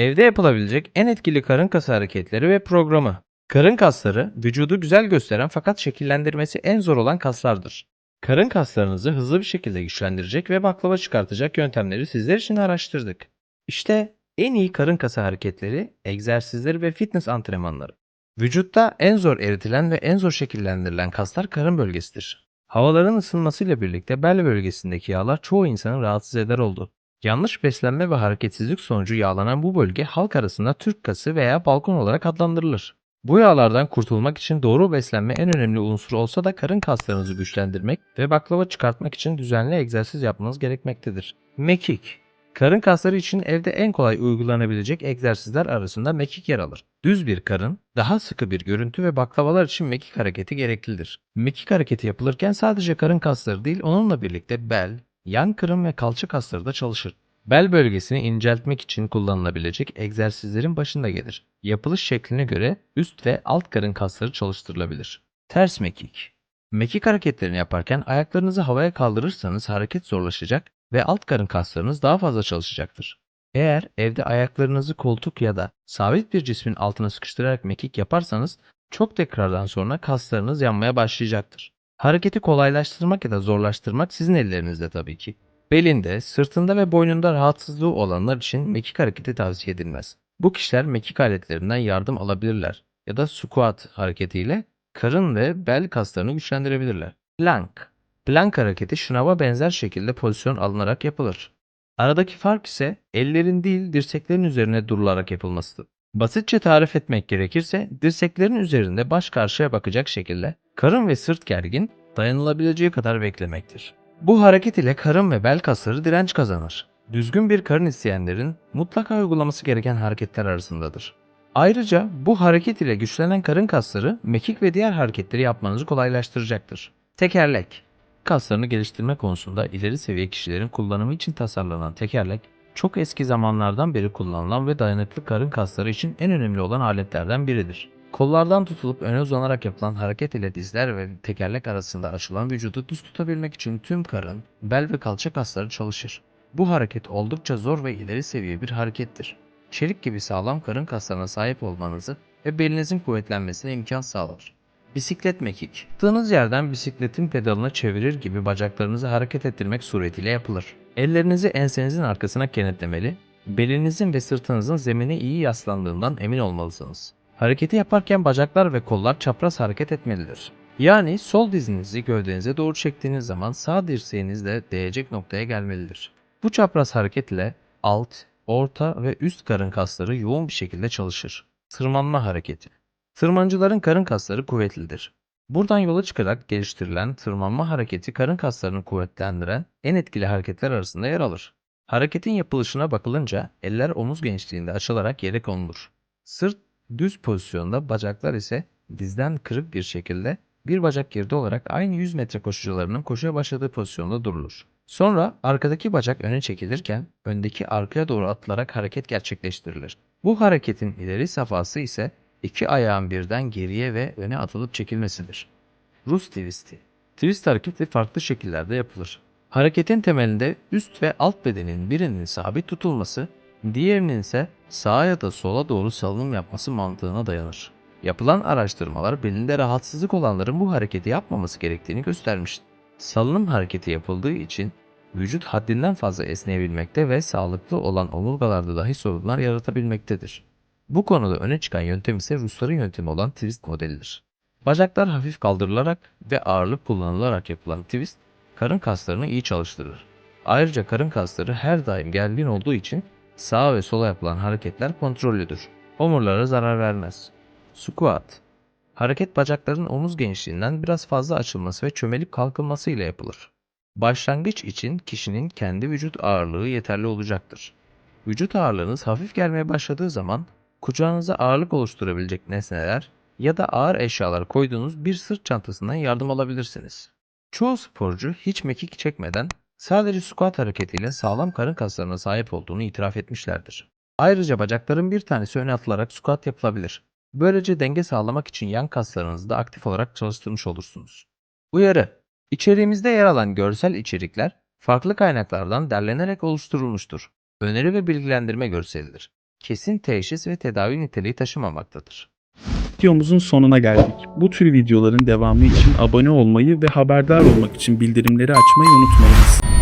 Evde yapılabilecek en etkili karın kası hareketleri ve programı. Karın kasları vücudu güzel gösteren fakat şekillendirmesi en zor olan kaslardır. Karın kaslarınızı hızlı bir şekilde güçlendirecek ve baklava çıkartacak yöntemleri sizler için araştırdık. İşte en iyi karın kası hareketleri, egzersizleri ve fitness antrenmanları. Vücutta en zor eritilen ve en zor şekillendirilen kaslar karın bölgesidir. Havaların ısınmasıyla birlikte bel bölgesindeki yağlar çoğu insanı rahatsız eder oldu. Yanlış beslenme ve hareketsizlik sonucu yağlanan bu bölge halk arasında Türk kası veya balkon olarak adlandırılır. Bu yağlardan kurtulmak için doğru beslenme en önemli unsur olsa da karın kaslarınızı güçlendirmek ve baklava çıkartmak için düzenli egzersiz yapmanız gerekmektedir. Mekik Karın kasları için evde en kolay uygulanabilecek egzersizler arasında mekik yer alır. Düz bir karın, daha sıkı bir görüntü ve baklavalar için mekik hareketi gereklidir. Mekik hareketi yapılırken sadece karın kasları değil onunla birlikte bel, yan kırım ve kalça kasları da çalışır. Bel bölgesini inceltmek için kullanılabilecek egzersizlerin başında gelir. Yapılış şekline göre üst ve alt karın kasları çalıştırılabilir. Ters mekik Mekik hareketlerini yaparken ayaklarınızı havaya kaldırırsanız hareket zorlaşacak ve alt karın kaslarınız daha fazla çalışacaktır. Eğer evde ayaklarınızı koltuk ya da sabit bir cismin altına sıkıştırarak mekik yaparsanız çok tekrardan sonra kaslarınız yanmaya başlayacaktır. Hareketi kolaylaştırmak ya da zorlaştırmak sizin ellerinizde tabii ki. Belinde, sırtında ve boynunda rahatsızlığı olanlar için mekik hareketi tavsiye edilmez. Bu kişiler mekik aletlerinden yardım alabilirler ya da squat hareketiyle karın ve bel kaslarını güçlendirebilirler. Plank Plank hareketi şınava benzer şekilde pozisyon alınarak yapılır. Aradaki fark ise ellerin değil dirseklerin üzerine durularak yapılmasıdır. Basitçe tarif etmek gerekirse dirseklerin üzerinde baş karşıya bakacak şekilde karın ve sırt gergin dayanılabileceği kadar beklemektir. Bu hareket ile karın ve bel kasları direnç kazanır. Düzgün bir karın isteyenlerin mutlaka uygulaması gereken hareketler arasındadır. Ayrıca bu hareket ile güçlenen karın kasları mekik ve diğer hareketleri yapmanızı kolaylaştıracaktır. Tekerlek Kaslarını geliştirme konusunda ileri seviye kişilerin kullanımı için tasarlanan tekerlek, çok eski zamanlardan beri kullanılan ve dayanıklı karın kasları için en önemli olan aletlerden biridir. Kollardan tutulup öne uzanarak yapılan hareket ile dizler ve tekerlek arasında açılan vücudu düz tutabilmek için tüm karın, bel ve kalça kasları çalışır. Bu hareket oldukça zor ve ileri seviye bir harekettir. Çelik gibi sağlam karın kaslarına sahip olmanızı ve belinizin kuvvetlenmesine imkan sağlar. Bisiklet mekik. Attığınız yerden bisikletin pedalını çevirir gibi bacaklarınızı hareket ettirmek suretiyle yapılır. Ellerinizi ensenizin arkasına kenetlemeli, belinizin ve sırtınızın zemine iyi yaslandığından emin olmalısınız. Hareketi yaparken bacaklar ve kollar çapraz hareket etmelidir. Yani sol dizinizi gövdenize doğru çektiğiniz zaman sağ dirseğiniz de değecek noktaya gelmelidir. Bu çapraz hareket ile alt, orta ve üst karın kasları yoğun bir şekilde çalışır. Tırmanma hareketi. Tırmancıların karın kasları kuvvetlidir. Buradan yola çıkarak geliştirilen tırmanma hareketi karın kaslarını kuvvetlendiren en etkili hareketler arasında yer alır. Hareketin yapılışına bakılınca eller omuz genişliğinde açılarak yere konulur. Sırt düz pozisyonda, bacaklar ise dizden kırık bir şekilde bir bacak geride olarak aynı 100 metre koşucularının koşuya başladığı pozisyonda durulur. Sonra arkadaki bacak öne çekilirken öndeki arkaya doğru atılarak hareket gerçekleştirilir. Bu hareketin ileri safhası ise iki ayağın birden geriye ve öne atılıp çekilmesidir. Rus twisti. Twist hareketi farklı şekillerde yapılır. Hareketin temelinde üst ve alt bedenin birinin sabit tutulması, diğerinin ise sağa ya da sola doğru salınım yapması mantığına dayanır. Yapılan araştırmalar belinde rahatsızlık olanların bu hareketi yapmaması gerektiğini göstermiştir. Salınım hareketi yapıldığı için vücut haddinden fazla esneyebilmekte ve sağlıklı olan omurgalarda dahi sorunlar yaratabilmektedir. Bu konuda öne çıkan yöntem ise Rusların yöntemi olan twist modelidir. Bacaklar hafif kaldırılarak ve ağırlık kullanılarak yapılan twist, karın kaslarını iyi çalıştırır. Ayrıca karın kasları her daim gergin olduğu için sağa ve sola yapılan hareketler kontrollüdür. Omurlara zarar vermez. Squat Hareket bacakların omuz genişliğinden biraz fazla açılması ve çömelip kalkılması ile yapılır. Başlangıç için kişinin kendi vücut ağırlığı yeterli olacaktır. Vücut ağırlığınız hafif gelmeye başladığı zaman kucağınıza ağırlık oluşturabilecek nesneler ya da ağır eşyalar koyduğunuz bir sırt çantasından yardım alabilirsiniz. Çoğu sporcu hiç mekik çekmeden sadece squat hareketiyle sağlam karın kaslarına sahip olduğunu itiraf etmişlerdir. Ayrıca bacakların bir tanesi öne atılarak squat yapılabilir. Böylece denge sağlamak için yan kaslarınızı da aktif olarak çalıştırmış olursunuz. Uyarı İçeriğimizde yer alan görsel içerikler farklı kaynaklardan derlenerek oluşturulmuştur. Öneri ve bilgilendirme görselidir. Kesin teşhis ve tedavi niteliği taşımamaktadır. Videomuzun sonuna geldik. Bu tür videoların devamı için abone olmayı ve haberdar olmak için bildirimleri açmayı unutmayınız.